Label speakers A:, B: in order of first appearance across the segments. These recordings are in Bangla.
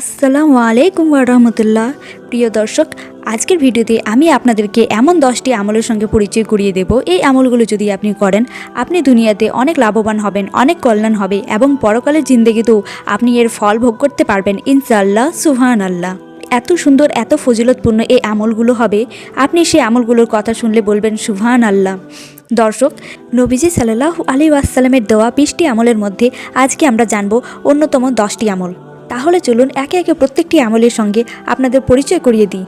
A: আসসালামু আলাইকুম রহমতুল্লাহ প্রিয় দর্শক, আজকের ভিডিওতে আমি আপনাদেরকে এমন দশটি আমলের সঙ্গে পরিচয় করিয়ে দেব। এই আমলগুলো যদি আপনি করেন, আপনি দুনিয়াতে অনেক লাভবান হবেন, অনেক কল্যাণ হবে এবং পরকালের জিন্দগিতেও আপনি এর ফল ভোগ করতে পারবেন, ইনশাআল্লাহ সুহান আল্লাহ এত সুন্দর, এত ফজিলতপূর্ণ এই আমলগুলো হবে, আপনি সেই আমলগুলোর কথা শুনলে বলবেন সুহান আল্লাহ দর্শক, নবীজি সাল্লাহ আলী ওয়াসাল্লামের দেওয়া বিশটি আমলের মধ্যে আজকে আমরা জানব অন্যতম দশটি আমল। তাহলে চলুন একে একে প্রত্যেকটি আমলের সঙ্গে আপনাদের পরিচয় করিয়ে দিই।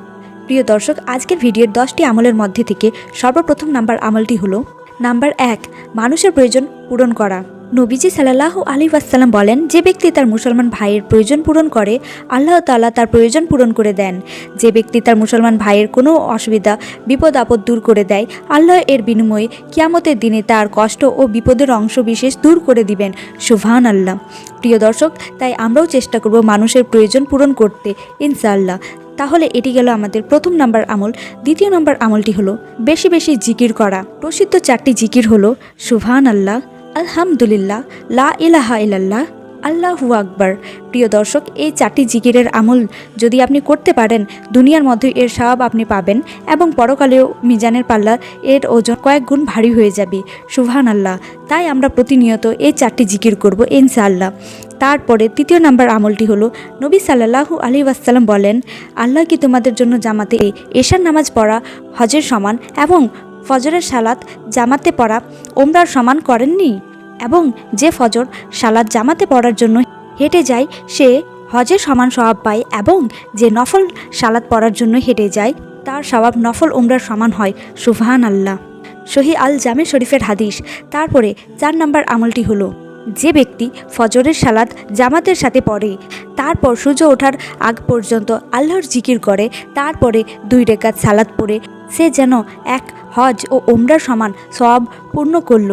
A: প্রিয় দর্শক, আজকের ভিডিওর দশটি আমলের মধ্যে থেকে সর্বপ্রথম নাম্বার আমলটি হলো, নাম্বার এক, মানুষের প্রয়োজন পূরণ করা। নবীজি সাল্লাহ আলী ওয়াসাল্লাম বলেন, যে ব্যক্তি তার মুসলমান ভাইয়ের প্রয়োজন পূরণ করে, আল্লাহ তাআলা তার প্রয়োজন পূরণ করে দেন। যে ব্যক্তি তার মুসলমান ভাইয়ের কোনো অসুবিধা, বিপদ, আপদ দূর করে দেয়, আল্লাহ এর বিনিময়ে কিয়ামতের দিনে তার কষ্ট ও বিপদের অংশ বিশেষ দূর করে দিবেন। সুভান আল্লাহ প্রিয় দর্শক, তাই আমরাও চেষ্টা করব মানুষের প্রয়োজন পূরণ করতে, ইনশাআল্লাহ। তাহলে এটি গেল আমাদের প্রথম নাম্বার আমল। দ্বিতীয় নাম্বার আমলটি হলো, বেশি বেশি জিকির করা। প্রসিদ্ধ চারটি জিকির হলো সুভান আল্লাহ আলহামদুলিল্লাহ, লা ইলাহা ইলাল্লাহ আল্লাহু আকবার। প্রিয় দর্শক, এই চারটি জিকিরের আমল যদি আপনি করতে পারেন, দুনিয়ার মধ্যে এর স্বভাব আপনি পাবেন এবং পরকালেও মিজানের পাল্লা এর ওজন কয়েক গুণ ভারী হয়ে যাবে। সুভান আল্লাহ তাই আমরা প্রতিনিয়ত এই চারটি জিকির করব ইনশাআল্লাহ। তারপরে তৃতীয় নাম্বার আমলটি হলো, নবী সাল্লাহু আলী ওয়াসাল্লাম বলেন, আল্লাহ কি তোমাদের জন্য জামাতে এশার নামাজ পড়া হজের সমান এবং ফজরের সালাত জামাতে পড়া ওমরার সমান করেননি এবং যে ফজর সালাদ জামাতে পড়ার জন্য হেঁটে যায়, সে হজের সমান স্বভাব পায় এবং যে নফল সালাদ পড়ার জন্য হেঁটে যায়, তার স্বভাব নফল উমরার সমান হয়। সুফহান আল্লাহ সহি আল জামে শরীফের হাদিস। তারপরে চার নম্বর আমলটি হলো, যে ব্যক্তি ফজরের সালাদ জামাতের সাথে পড়ে, তারপর সূর্য ওঠার আগ পর্যন্ত আল্লাহর জিকির করে, তারপরে দুই রেখাত সালাদ পড়ে, সে যেন এক হজ ও ওমরার সমান সব পূর্ণ করল।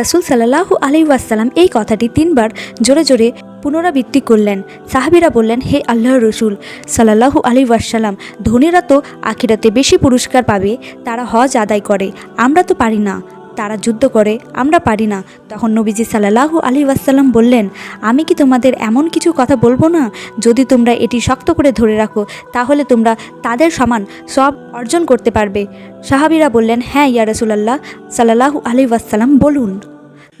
A: রাসুল সাল্লাহু আলি ওয়াসাল্লাম এই কথাটি তিনবার জোরে জোরে পুনরাবৃত্তি করলেন। সাহাবিরা বললেন, হে আল্লাহ রসুল সাল্লাহু আলি ওয়াসাল্লাম, ধনীরা তো আখিরাতে বেশি পুরস্কার পাবে, তারা হজ আদায় করে, আমরা তো পারি না। তারা যুদ্ধ করে, আমরা পারি না। তখন নবীজি সাল্লাহু আলী ওয়াসাল্লাম বললেন, আমি কি তোমাদের এমন কিছু কথা বলব না? যদি তোমরা এটি শক্ত করে ধরে রাখো, তাহলে তোমরা তাদের সমান সব অর্জন করতে পারবে। সাহাবিরা বললেন হ্যাঁ ইয়া রসুলাল্লাহ। সাল্লাহু আলী ওয়াসাল্লাম বলুন।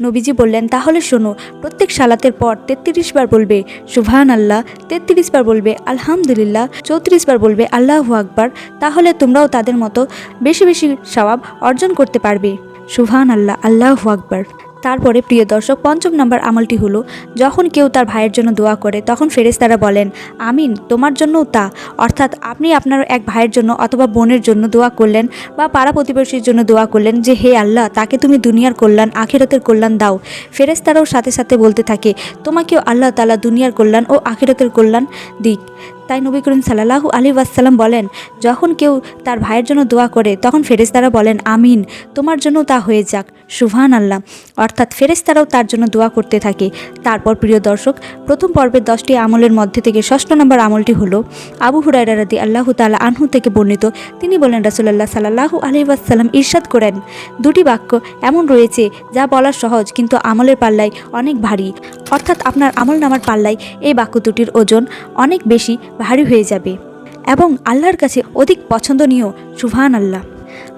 A: নবীজি বললেন, তাহলে শোনো, প্রত্যেক সালাতের পর তেত্রিশ বার বলবে সুভান আল্লাহ তেত্রিশ বার বলবে, আলহামদুলিল্লাহ, চৌত্রিশ বার বলবে, আল্লাহু আকবার, তাহলে তোমরাও তাদের মতো বেশি বেশি সওয়াব অর্জন করতে পারবে। সুভান আল্লাহ আল্লাহ আকবার। তারপরে প্রিয় দর্শক, পঞ্চম নম্বর আমলটি হলো, যখন কেউ তার ভাইয়ের জন্য দোয়া করে, তখন ফেরেশতারা বলেন, আমিন, তোমার জন্যও তা। অর্থাৎ আপনি আপনার এক ভাইয়ের জন্য অথবা বোনের জন্য দোয়া করলেন বা পাড়া প্রতিবেশীর জন্য দোয়া করলেন যে, হে আল্লাহ, তাকে তুমি দুনিয়ার কল্যাণ, আখিরাতের কল্যাণ দাও। ফেরেশতারাও সাথে সাথে বলতে থাকে, তোমাকেও আল্লাহ তালা দুনিয়ার কল্যাণ ও আখিরাতের কল্যাণ দিক। তাই নবী করিম সাল্লাহু আলী ওয়াসাল্লাম বলেন, যখন কেউ তার ভাইয়ের জন্য দোয়া করে, তখন ফেরেশতারা বলেন, আমিন, তোমার জন্য তা হয়ে যাক সুভান আল্লাহ অর্থাৎ ফেরেশতারাও তার জন্য দোয়া করতে থাকে। তারপর প্রিয় দর্শক, প্রথম পর্বের দশটি আমলের মধ্যে থেকে ষষ্ঠ নম্বর আমলটি হলো, আবু হুরাইরা রাদি আল্লাহ তালা আনহু থেকে বর্ণিত। তিনি বলেন, রাসুলাল্লাহ সাল্লাহু আলী ওয়াসাল্লাম ইরশাদ করেন। দুটি বাক্য এমন রয়েছে যা বলা সহজ, কিন্তু আমলের পাল্লায় অনেক ভারী। অর্থাৎ আপনার আমল নামার পাল্লায় এই বাক্য দুটির ওজন অনেক বেশি ভারী হয়ে যাবে এবং আল্লাহর কাছে অধিক পছন্দনীয় সুভান আল্লাহ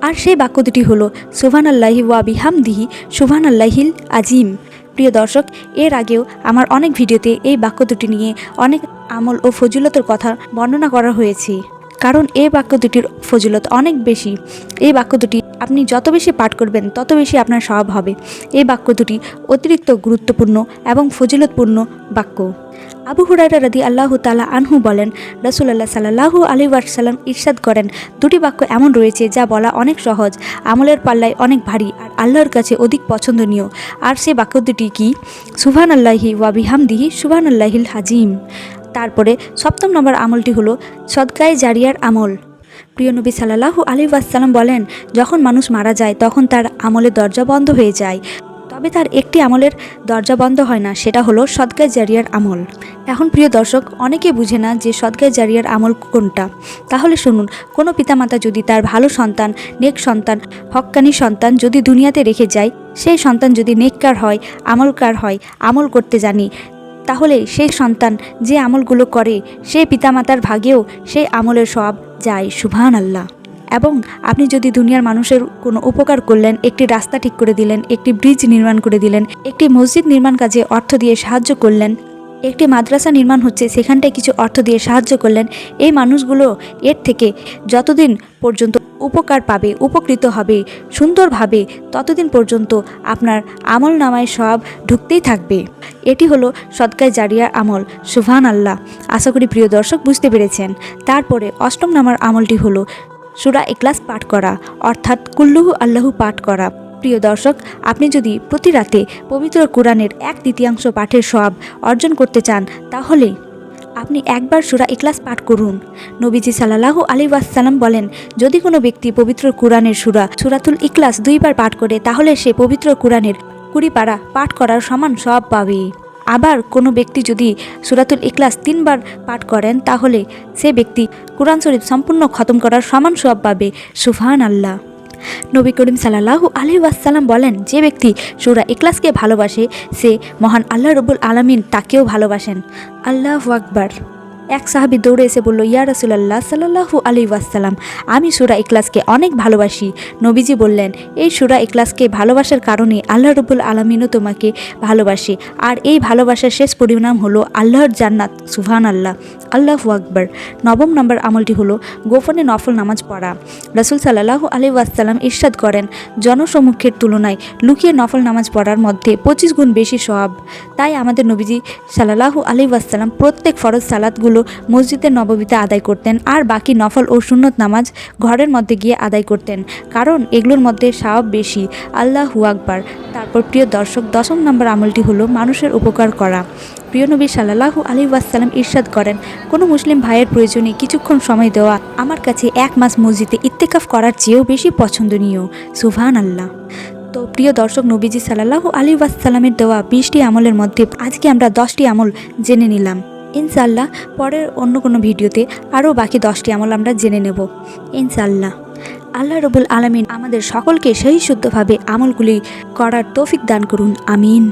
A: আর সেই বাক্য দুটি হল সুভান আল্লাহি ওয়া বিহামদিহি সুভান আল্লাহিল আজিম। প্রিয় দর্শক, এর আগেও আমার অনেক ভিডিওতে এই বাক্য দুটি নিয়ে অনেক আমল ও ফজিলতের কথা বর্ণনা করা হয়েছে। কারণ এই বাক্য দুটির ফজিলত অনেক বেশি। এই বাক্য দুটি আপনি যত বেশি পাঠ করবেন, তত বেশি আপনার স্বভাব হবে। এই বাক্য দুটি অতিরিক্ত গুরুত্বপূর্ণ এবং ফজিলতপূর্ণ বাক্য। আবু হুরাইরা রাদি আল্লাহ তালা আনহু বলেন রসুল্লাহ সাল্লাহু আলী ওয়াসাল্লাম ইরশাদ করেন, দুটি বাক্য এমন রয়েছে যা বলা অনেক সহজ, আমলের পাল্লায় অনেক ভারী আর আল্লাহর কাছে অধিক পছন্দনীয়। আর সে বাক্য দুটি কি? সুভান আল্লাহি ওয়া বিহামদিহি সুভান আল্লাহিল হাজিম। তারপরে সপ্তম নম্বর আমলটি হলো সদকায়ে জারিয়ার আমল। প্রিয় নবী সাল্লাহু আলী ওয়াসাল্লাম বলেন, যখন মানুষ মারা যায় তখন তার আমলের দরজা বন্ধ হয়ে যায়। তবে তার একটি আমলের দরজা বন্ধ হয় না, সেটা হলো সদকায় জারিয়ার আমল। এখন প্রিয় দর্শক অনেকে বুঝে না যে সদকায় জারিয়ার আমল কোনটা। তাহলে শুনুন, কোনো পিতামাতা যদি তার ভালো সন্তান, নেক সন্তান, হক্কানি সন্তান যদি দুনিয়াতে রেখে যায়, সেই সন্তান যদি নেককার হয়, আমলকার হয়, আমল করতে জানি তাহলে সেই সন্তান যে আমলগুলো করে সে পিতামাতার ভাগেও সেই আমলের সব যায় সুভান আল্লাহ এবং আপনি যদি দুনিয়ার মানুষের কোনো উপকার করলেন, একটি রাস্তা ঠিক করে দিলেন, একটি ব্রিজ নির্মাণ করে দিলেন, একটি মসজিদ নির্মাণ কাজে অর্থ দিয়ে সাহায্য করলেন একটি মাদ্রাসা নির্মাণ হচ্ছে, সেখানটায় কিছু অর্থ দিয়ে সাহায্য করলেন। এই মানুষগুলো এর থেকে যতদিন পর্যন্ত উপকার পাবে, উপকৃত হবে, সুন্দরভাবে ততদিন পর্যন্ত আপনার আমল নামায় সব ঢুকতেই থাকবে। এটি হলো সদকায় জারিয়ার আমল সুভান আল্লাহ আশা করি প্রিয় দর্শক বুঝতে পেরেছেন। তারপরে অষ্টম নামার আমলটি হলো সুরা এক্লাস পাঠ করা, অর্থাৎ কুল্লুহু আল্লাহু পাঠ করা। প্রিয় দর্শক, আপনি যদি প্রতি রাতে পবিত্র কোরআনের এক তৃতীয়াংশ পাঠের সব অর্জন করতে চান, তাহলে আপনি একবার সুরা ইখলাস পাঠ করুন। নবীজি সাল্লাল্লাহু আলী ওয়াসাল্লাম বলেন, যদি কোনো ব্যক্তি পবিত্র কোরআনের সুরা সুরাতুল ইখলাস দুইবার পাঠ করে, তাহলে সে পবিত্র কোরআনের কুড়ি পারা পাঠ করার সমান সব পাবে। আবার কোনো ব্যক্তি যদি সুরাতুল ইখলাস তিনবার পাঠ করেন, তাহলে সে ব্যক্তি কোরআন শরীফ সম্পূর্ণ খতম করার সমান সব পাবে। সুফান আল্লাহ নবী করিম সাল্লাহু আলী ওয়াসাল্লাম বলেন, যে ব্যক্তি সুরা ইকলাসকে ভালোবাসে, সে মহান আল্লাহ রবুল আলমিন তাকেও ভালোবাসেন। আল্লাহ আকবার। এক সাহাবি দৌড়ে এসে বলল, ইয়া রসুলাল্লাহ সাল্লাহু আলী ওয়াসাল্লাম, আমি সুরা ইকলাসকে অনেক ভালোবাসি। নবীজি বললেন, এই সুরা ইকলাসকে ভালোবাসার কারণে আল্লাহ রবুল আলমিনও তোমাকে ভালোবাসে। আর এই ভালোবাসার শেষ পরিণাম হলো আল্লাহর জান্নাত সুহান আল্লাহ আল্লাহ আকবর। নবম নম্বর আমলটি হলো গোপনে নফল নামাজ পড়া। রসুল সাল্লাহু আলী ওয়াসাল্লাম ইরশাদ করেন জনসমুখের তুলনায় লুকিয়ে নফল নামাজ পড়ার মধ্যে পঁচিশ গুণ বেশি সব তাই আমাদের নবীজি সাল্লাহু আলী ওয়াসাল্লাম প্রত্যেক ফরজ সালাদগুলো মসজিদের নববীতে আদায় করতেন আর বাকি নফল ও সুন্নত নামাজ ঘরের মধ্যে গিয়ে আদায় করতেন। কারণ এগুলোর মধ্যে সাহাব বেশি। আল্লাহু আকবার। তারপর প্রিয় দর্শক, দশম নম্বর আমলটি হলো মানুষের উপকার করা। প্রিয় নবী সাল্লাহু আলী ওয়াসাল্লাম ইরশাদ করেন, কোনো মুসলিম ভাইয়ের প্রয়োজনে কিছুক্ষণ সময় দেওয়া আমার কাছে এক মাস মসজিদে ইত্তেকাফ করার চেয়েও বেশি পছন্দনীয়। সুভান আল্লাহ তো প্রিয় দর্শক, নবীজি সাল্লাহু আলী ওয়াসাল্লামের দেওয়া বিশটি আমলের মধ্যে আজকে আমরা দশটি আমল জেনে নিলাম। ইনশাল্লাহ পরের অন্য কোনো ভিডিওতে আরও বাকি দশটি আমল আমরা জেনে নেব। ইনশাল্লাহ আল্লাহ রবুল আলমিন আমাদের সকলকে সেই শুদ্ধভাবে আমলগুলি করার তৌফিক দান করুন। আমিন।